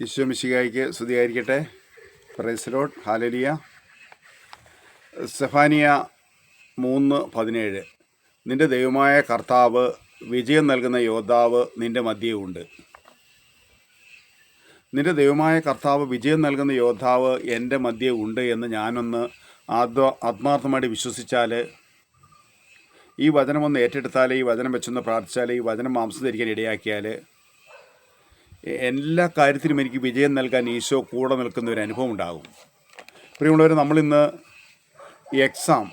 ഈശോ മിശികായിക്ക് സ്തുതിയായിരിക്കട്ടെ. പ്രൈസലോട്ട് ഹാലലിയ സെഫാനിയ മൂന്ന് പതിനേഴ്. നിന്റെ ദൈവമായ കർത്താവ് വിജയം നൽകുന്ന യോദ്ധാവ് നിന്റെ ഉണ്ട്. നിന്റെ ദൈവമായ കർത്താവ് വിജയം നൽകുന്ന യോദ്ധാവ് എന്റെ മധ്യേ ഉണ്ട് എന്ന് ഞാനൊന്ന് ആത്മ ആത്മാർത്ഥമായിട്ട് വിശ്വസിച്ചാൽ ഈ വചനം ഒന്ന് ഏറ്റെടുത്താൽ ഈ വചനം വെച്ചൊന്ന് പ്രാർത്ഥിച്ചാൽ ഈ വചനം മാംസം ധരിക്കാൻ ഇടയാക്കിയാൽ എല്ലാ കാര്യത്തിലും എനിക്ക് വിജയം നൽകാൻ ഈശോ കൂടെ നിൽക്കുന്ന ഒരു അനുഭവം ഉണ്ടാകും. പ്രിയമുള്ളവർ നമ്മളിന്ന് എക്സാം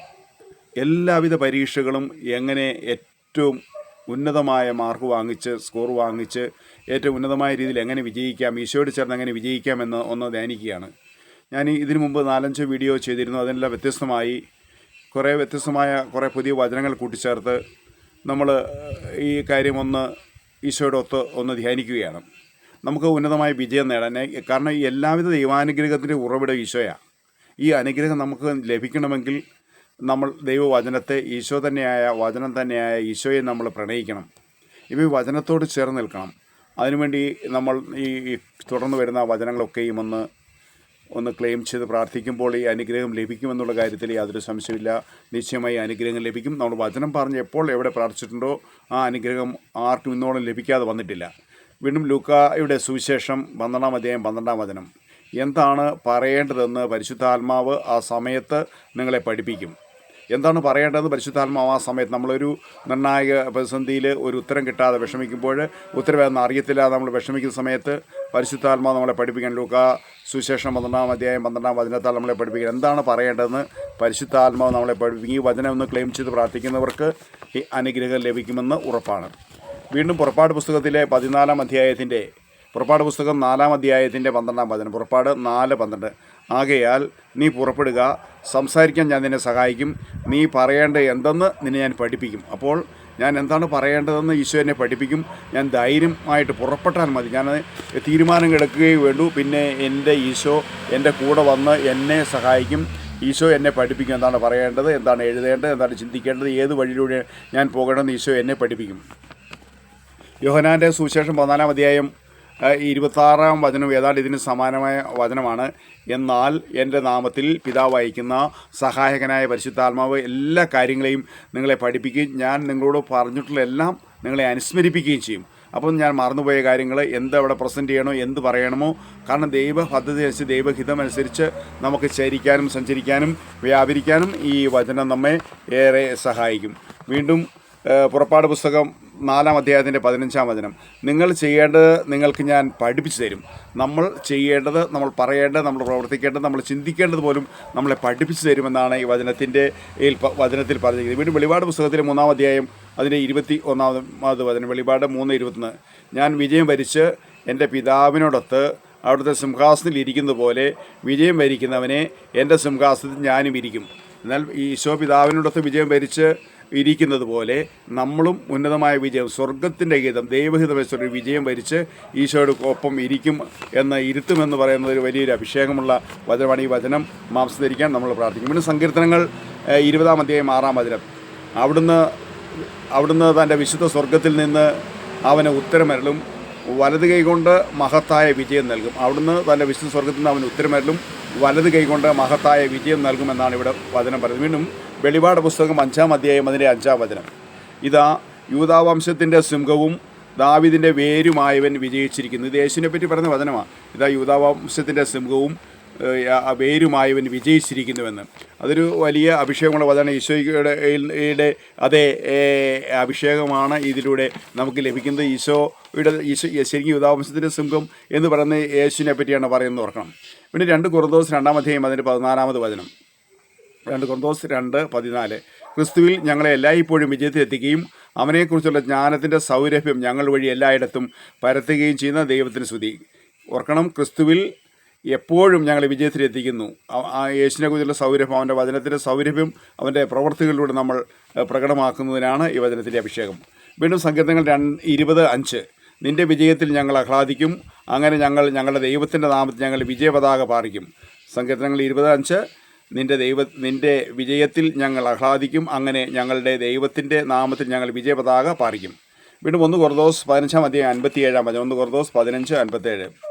എല്ലാവിധ പരീക്ഷകളും എങ്ങനെ ഏറ്റവും ഉന്നതമായ മാർക്ക് വാങ്ങിച്ച് സ്കോർ വാങ്ങിച്ച് ഏറ്റവും ഉന്നതമായ രീതിയിൽ എങ്ങനെ വിജയിക്കാം ഈശോയോട് ചേർന്ന് എങ്ങനെ വിജയിക്കാമെന്ന് ഒന്ന് ധ്യാനിക്കുകയാണ്. ഞാൻ ഇതിനു മുമ്പ് നാലഞ്ച് വീഡിയോ ചെയ്തിരുന്നു. അതിനെല്ലാം വ്യത്യസ്തമായി കുറേ വ്യത്യസ്തമായ കുറേ പുതിയ വചനങ്ങൾ കൂട്ടിച്ചേർത്ത് നമ്മൾ ഈ കാര്യം ഒന്ന് ഈശോയുടെ ഒത്ത് ഒന്ന് ധ്യാനിക്കുകയാണ്. നമുക്ക് ഉന്നതമായ വിജയം നേടാൻ. കാരണം എല്ലാവിധ ദൈവാനുഗ്രഹത്തിന്റെ ഉറവിടം ഈശോയാണ് ഈ അനുഗ്രഹം നമുക്ക് ലഭിക്കണമെങ്കിൽ നമ്മൾ ദൈവവചനത്തെ ഈശോ തന്നെയായ വചനം തന്നെയായ ഈശോയെ നമ്മൾ പ്രണയിക്കണം. ഇവ വചനത്തോട് ചേർന്ന് നിൽക്കണം. അതിനുവേണ്ടി നമ്മൾ ഈ തുടർന്ന് വരുന്ന വചനങ്ങളൊക്കെയും ഒന്ന് ഒന്ന് ക്ലെയിം ചെയ്ത് പ്രാർത്ഥിക്കുമ്പോൾ ഈ അനുഗ്രഹം ലഭിക്കുമെന്നുള്ള കാര്യത്തിൽ യാതൊരു സംശയമില്ല നിശ്ചയമായി അനുഗ്രഹം ലഭിക്കും. നമ്മൾ വചനം പറഞ്ഞ് എപ്പോൾ എവിടെ പ്രാർത്ഥിച്ചിട്ടുണ്ടോ ആ അനുഗ്രഹം ആർക്കും ഇന്നോളം ലഭിക്കാതെ വന്നിട്ടില്ല. വീണ്ടും ലൂക്കായുടെ സുവിശേഷം പന്ത്രണ്ടാം അധ്യായം പന്ത്രണ്ടാം വചനം. എന്താണ് പറയേണ്ടതെന്ന് പരിശുദ്ധാത്മാവ് ആ സമയത്ത് നിങ്ങളെ പഠിപ്പിക്കും. എന്താണ് പറയേണ്ടതെന്ന് പരിശുദ്ധാത്മാവ് ആ സമയത്ത്? നമ്മളൊരു നിർണായക പ്രതിസന്ധിയിൽ ഒരു ഉത്തരം കിട്ടാതെ വിഷമിക്കുമ്പോൾ ഉത്തരവേദന അറിയത്തില്ല. നമ്മൾ വിഷമിക്കുന്ന സമയത്ത് പരിശുദ്ധാത്മാവ് നമ്മളെ പഠിപ്പിക്കാൻ ലൂക്ക സുശേഷം പന്ത്രണ്ടാം അധ്യായം പന്ത്രണ്ടാം വചനത്താൽ നമ്മളെ പഠിപ്പിക്കാൻ എന്താണ് പറയേണ്ടതെന്ന് പരിശുദ്ധാത്മാവ് നമ്മളെ പഠിപ്പിക്കും. ഈ വചനം ഒന്ന് ക്ലെയിം ചെയ്ത് പ്രാർത്ഥിക്കുന്നവർക്ക് ഈ അനുഗ്രഹം ലഭിക്കുമെന്ന് ഉറപ്പാണ്. വീണ്ടും പുറപ്പാട് പുസ്തകത്തിലെ പതിനാലാം അധ്യായത്തിന്റെ പുറപ്പാട് പുസ്തകം നാലാം അധ്യായത്തിന്റെ പന്ത്രണ്ടാം വചനം. പുറപ്പാട് നാല് പന്ത്രണ്ട്. ആകയാൽ നീ പുറപ്പെടുക സംസാരിക്കാൻ ഞാൻ നിന്നെ സഹായിക്കും നീ പറയേണ്ട എന്തെന്ന് നിന്നെ ഞാൻ പഠിപ്പിക്കും. അപ്പോൾ ഞാൻ എന്താണ് പറയേണ്ടതെന്ന് ഈശോ എന്നെ പഠിപ്പിക്കും. ഞാൻ ധൈര്യമായിട്ട് പുറപ്പെട്ടാൽ മതി. ഞാൻ തീരുമാനം എടുക്കുകയും വേണ്ടു. പിന്നെ എന്റെ ഈശോ എന്റെ കൂടെ വന്ന് എന്നെ സഹായിക്കും. ഈശോ എന്നെ പഠിപ്പിക്കും. എന്താണ് പറയേണ്ടത്? എന്താണ് എഴുതേണ്ടത്? എന്താണ് ചിന്തിക്കേണ്ടത്? ഏത് വഴിയിലൂടെ ഞാൻ പോകണമെന്ന് ഈശോ എന്നെ പഠിപ്പിക്കും. യോഹനാന്റെ സുവിശേഷം പതിനാലാം അധ്യായം ഇരുപത്താറാം വചനം ഏതാണ്ട് ഇതിന് സമാനമായ വചനമാണ്. എന്നാൽ എന്റെ നാമത്തിൽ പിതാവ് അയക്കുന്ന സഹായകനായ പരിശുദ്ധാത്മാവ് എല്ലാ കാര്യങ്ങളെയും നിങ്ങളെ പഠിപ്പിക്കുകയും ഞാൻ നിങ്ങളോട് പറഞ്ഞിട്ടുള്ള എല്ലാം നിങ്ങളെ അനുസ്മരിപ്പിക്കുകയും ചെയ്യും. അപ്പം ഞാൻ മറന്നുപോയ കാര്യങ്ങൾ എന്ത് അവിടെ പ്രസന്റ് ചെയ്യണോ എന്ത് പറയണമോ കാരണം ദൈവ പദ്ധതി അനുസരിച്ച് ദൈവഹിതം അനുസരിച്ച് നമുക്ക് ചരിക്കാനും സഞ്ചരിക്കാനും വ്യാപരിക്കാനും ഈ വചനം നമ്മെ ഏറെ സഹായിക്കും. വീണ്ടും പുറപ്പാട് പുസ്തകം നാലാം അധ്യായത്തിന്റെ പതിനഞ്ചാം വചനം. നിങ്ങൾ ചെയ്യേണ്ടത് നിങ്ങൾക്ക് ഞാൻ പഠിപ്പിച്ചു തരും. നമ്മൾ ചെയ്യേണ്ടത് നമ്മൾ പറയേണ്ടത് നമ്മൾ പ്രവർത്തിക്കേണ്ടത് നമ്മൾ ചിന്തിക്കേണ്ടത് പോലും നമ്മളെ പഠിപ്പിച്ചു തരുമെന്നാണ് ഈ വചനത്തിന്റെ ഈ വചനത്തിൽ പറഞ്ഞിരിക്കുന്നത്. വീണ്ടും വെളിപാട് പുസ്തകത്തിലെ മൂന്നാം അധ്യായം അതിന്റെ ഇരുപത്തി ഒന്നാമത് വചനം. വെളിപാട് മൂന്ന് ഇരുപത്തൊന്ന്. ഞാൻ വിജയം വരിച്ച് എന്റെ പിതാവിനോടൊത്ത് അവിടുത്തെ സിംഹാസനത്തിൽ ഇരിക്കുന്നത് പോലെ വിജയം വരിക്കുന്നവനെ എന്റെ സിംഹാസനത്തിൽ ഞാനും ഇരിക്കും. എന്നാൽ ഈശോ പിതാവിനോടൊത്ത് വിജയം വരിച്ച് ഇരിക്കുന്നത് പോലെ നമ്മളും ഉന്നതമായ വിജയം സ്വർഗത്തിന്റെ ഗീതം ദൈവഹിതം വെച്ചൊരു വിജയം വരിച്ച് ഈശോയുടെ ഒപ്പം ഇരിക്കും എന്ന് ഇരുത്തുമെന്ന് പറയുന്നത് ഒരു വലിയൊരു അഭിഷേകമുള്ള വചനമാണ് ഈ വചനം. മാംസധരിക്കാൻ നമ്മൾ പ്രാർത്ഥിക്കും. പിന്നെ സങ്കീർത്തനങ്ങൾ ഇരുപതാം അധ്യായം ആറാം വചനം. അവിടുന്ന് അവിടുന്ന് തന്റെ വിശുദ്ധ സ്വർഗത്തിൽ നിന്ന് അവന് ഉത്തരമരലും വലത് കൈകൊണ്ട് മഹത്തായ വിജയം നൽകും. അവിടുന്ന് തന്റെ വിശുദ്ധ സ്വർഗത്തിൽ നിന്ന് അവന് ഉത്തരമരലും വലത് കൈകൊണ്ട് മഹത്തായ വിജയം നൽകുമെന്നാണ് ഇവിടെ വചനം പറയുന്നത്. വീണ്ടും വെളിപാട് പുസ്തകം അഞ്ചാം അധ്യായം അതിന്റെ അഞ്ചാം വചനം. ഇതാ യൂതാവംശത്തിന്റെ സിംഹവും ദാവിദിന്റെ വേരുമായവൻ വിജയിച്ചിരിക്കുന്നു. ദേശിനെ പറ്റി പറഞ്ഞ വചനമാണ്. ഇതാ യൂതാവംശത്തിന്റെ സിംഹവും വേരുമായവൻ വിജയിച്ചിരിക്കുന്നുവെന്ന്. അതൊരു വലിയ അഭിഷേകമുള്ള വചനം ഈശോയുടെ യുടെ അതേ അഭിഷേകമാണ് ഇതിലൂടെ നമുക്ക് ലഭിക്കുന്നത്. ഈശോയുടെ ഈശോ ശരിക്കും യുദ്ധാവംശത്തിന്റെ സിംഹം എന്ന് പറയുന്ന യേശുവിനെ പറ്റിയാണ് പറയുന്നത് ഓർക്കണം. പിന്നെ രണ്ട് കുറുദോസ് രണ്ടാമധ്യായം അതിന്റെ പതിനാലാമത് വചനം. രണ്ട് കൊന്തോസ് രണ്ട് പതിനാല്. ക്രിസ്തുവിൽ ഞങ്ങളെ എല്ലായ്പ്പോഴും വിജയത്തിലെത്തിക്കുകയും അവനെക്കുറിച്ചുള്ള ജ്ഞാനത്തിന്റെ സൗരഭ്യം ഞങ്ങൾ വഴി എല്ലായിടത്തും പരത്തുകയും ചെയ്യുന്ന ദൈവത്തിന് സ്തുതി. ഓർക്കണം ക്രിസ്തുവിൽ എപ്പോഴും ഞങ്ങളെ വിജയത്തിലെത്തിക്കുന്നു. ആ- ആ യേശുവിനെ കുറിച്ചുള്ള സൗരഭ്യം അവന്റെ വചനത്തിന്റെ സൗരഭ്യം അവന്റെ പ്രവർത്തികളിലൂടെ നമ്മൾ പ്രകടമാക്കുന്നതിനാണ് ഈ വചനത്തിന്റെ അഭിഷേകം. വീണ്ടും സങ്കീർത്തങ്ങൾ രണ്ട് ഇരുപത് അഞ്ച്. നിന്റെ വിജയത്തിൽ ഞങ്ങൾ ആഹ്ലാദിക്കും. അങ്ങനെ ഞങ്ങൾ ഞങ്ങളുടെ ദൈവത്തിന്റെ നാമത്തിൽ ഞങ്ങൾ വിജയപതാക പാറിക്കും. സങ്കീർത്തനങ്ങൾ ഇരുപത് അഞ്ച്. നിന്റെ ദൈവ നിന്റെ വിജയത്തിൽ ഞങ്ങൾ ആഹ്ലാദിക്കും. അങ്ങനെ ഞങ്ങളുടെ ദൈവത്തിന്റെ നാമത്തിൽ ഞങ്ങൾ വിജയപതാക പാറിക്കും. വീണ്ടും ഒന്ന് കുറദോസ് പതിനഞ്ചാം അധ്യായം അൻപത്തിയേഴാം വചനം. ഒന്ന് കുറദോസ് പതിനഞ്ച് അൻപത്തേഴ്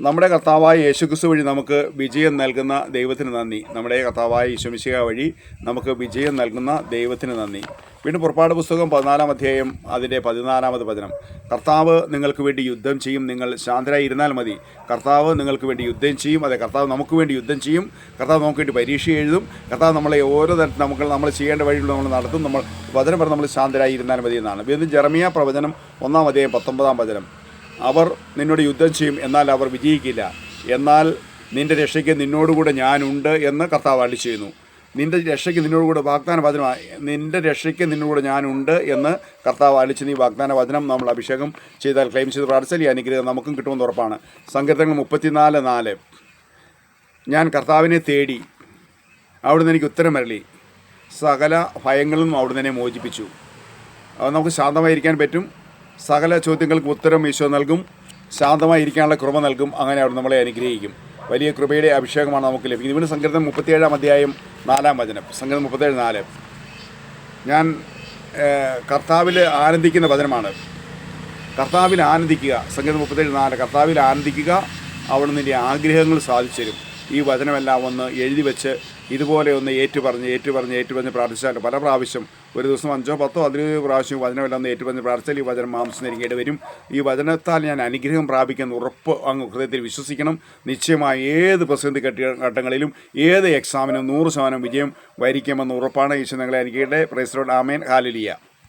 നമ്മുടെ കർത്താവായ യേശുക്രിസ്തു വഴി നമുക്ക് വിജയം നൽകുന്ന ദൈവത്തിന് നന്ദി. നമ്മുടെ കർത്താവായ യേശുമിശിക വഴി നമുക്ക് വിജയം നൽകുന്ന ദൈവത്തിന് നന്ദി. വീണ്ടും പുറപ്പാട് പുസ്തകം പതിനാലാം അധ്യായം അതിന്റെ പതിനാലാമത് വചനം. കർത്താവ് നിങ്ങൾക്ക് വേണ്ടി യുദ്ധം ചെയ്യും നിങ്ങൾ ശാന്തരായി ഇരുന്നാൽ മതി. കർത്താവ് നിങ്ങൾക്ക് വേണ്ടി യുദ്ധം ചെയ്യും അതെ കർത്താവ് നമുക്ക് വേണ്ടി യുദ്ധം ചെയ്യും. കർത്താവ് നമുക്ക് വേണ്ടി പരീക്ഷ എഴുതും. കർത്താവ് നമ്മളെ ഓരോ തരത്തിൽ നമുക്ക് നമ്മൾ ചെയ്യേണ്ട വഴിയിൽ നമ്മൾ നടത്തും. നമ്മൾ വചനം പറഞ്ഞ് നമ്മൾ ശാന്തരായി ഇരുന്നാൽ മതി എന്നാണ്. വീണ്ടും ജെറമിയ പ്രവചനം ഒന്നാം അധ്യായം പത്തൊമ്പതാം വചനം. അവർ നിന്നോട് യുദ്ധം ചെയ്യും എന്നാൽ അവർ വിജയിക്കില്ല. എന്നാൽ നിന്റെ രക്ഷയ്ക്ക് നിന്നോടുകൂടെ ഞാനുണ്ട് എന്ന് കർത്താവ് അള്ളി ചെയ്യുന്നു. നിന്റെ രക്ഷയ്ക്ക് നിന്നോടുകൂടെ വാഗ്ദാന വചനം നിന്റെ രക്ഷയ്ക്ക് നിന്നോടുകൂടെ ഞാനുണ്ട് എന്ന് കർത്താവ് അലിച്ച് നീ വാഗ്ദാന വചനം നമ്മൾ അഭിഷേകം ചെയ്താൽ ക്ലെയിം ചെയ്ത് പ്രാർത്ഥിച്ചാൽ ഈ അനുഗ്രഹം നമുക്കും കിട്ടുമെന്ന് ഉറപ്പാണ്. സങ്കീർത്തനങ്ങൾ മുപ്പത്തിനാല് നാല്. ഞാൻ കർത്താവിനെ തേടി അവിടുന്ന് എനിക്ക് ഉത്തരം വരളി സകല ഭയങ്ങളും അവിടുന്ന് എന്നെ മോചിപ്പിച്ചു. അത് നമുക്ക് ശാന്തമായിരിക്കാൻ പറ്റും. സകല ചോദ്യങ്ങൾക്ക് ഉത്തരം ഈശോ നൽകും. ശാന്തമായി ഇരിക്കാനുള്ള കൃപ നൽകും. അങ്ങനെ അവിടെ നമ്മളെ അനുഗ്രഹിക്കും. വലിയ കൃപയുടെ അഭിഷേകമാണ് നമുക്ക് ലഭിക്കുന്നത്. ഇവിടെ സങ്കീർത്തനം മുപ്പത്തിയേഴാം അധ്യായം നാലാം വചനം. സങ്കീർത്തനം മുപ്പത്തേഴ് നാല്. ഞാൻ കർത്താവിൽ ആനന്ദിക്കുന്ന വചനമാണ്. കർത്താവിൽ ആനന്ദിക്കുക. സംഗീതം മുപ്പത്തേഴ് നാല്. കർത്താവിൽ ആനന്ദിക്കുക. അവിടെ നിന്റെ ആഗ്രഹങ്ങൾ സാധിച്ചു തരും. ഈ വചനമെല്ലാം ഒന്ന് എഴുതി വെച്ച് ഇതുപോലെ ഒന്ന് ഏറ്റുപറഞ്ഞ് ഏറ്റുപറഞ്ഞ് ഏറ്റുപറഞ്ഞ് പ്രാർത്ഥിച്ചാൽ പല പ്രാവശ്യം ഒരു ദിവസം അഞ്ചോ പത്തോ അതിലൊരു പ്രാവശ്യം വചനമെല്ലാം ഒന്ന് ഏറ്റുപറഞ്ഞ് പ്രാർത്ഥിച്ചാൽ ഈ വചനം മാംസം നൽകേണ്ടി വരും. ഈ വചനത്താൽ ഞാൻ അനുഗ്രഹം പ്രാപിക്കുന്ന ഉറപ്പ് അങ്ങ് ഹൃദയത്തിൽ വിശ്വസിക്കണം. നിശ്ചയമായി ഏത് പ്രതിസന്ധി കെട്ടി ഘട്ടങ്ങളിലും ഏത് എക്സാമിനും നൂറ് ശതമാനം വിജയം വരിക്കുമെന്ന് ഉറപ്പാണ്. ഈശ്വരങ്ങളെ അനുഗ്രഹിക്കട്ടെ. അനുഗ്രഹത്തെ പ്രൈസ് ആമേൻ. ഹാലിലിയ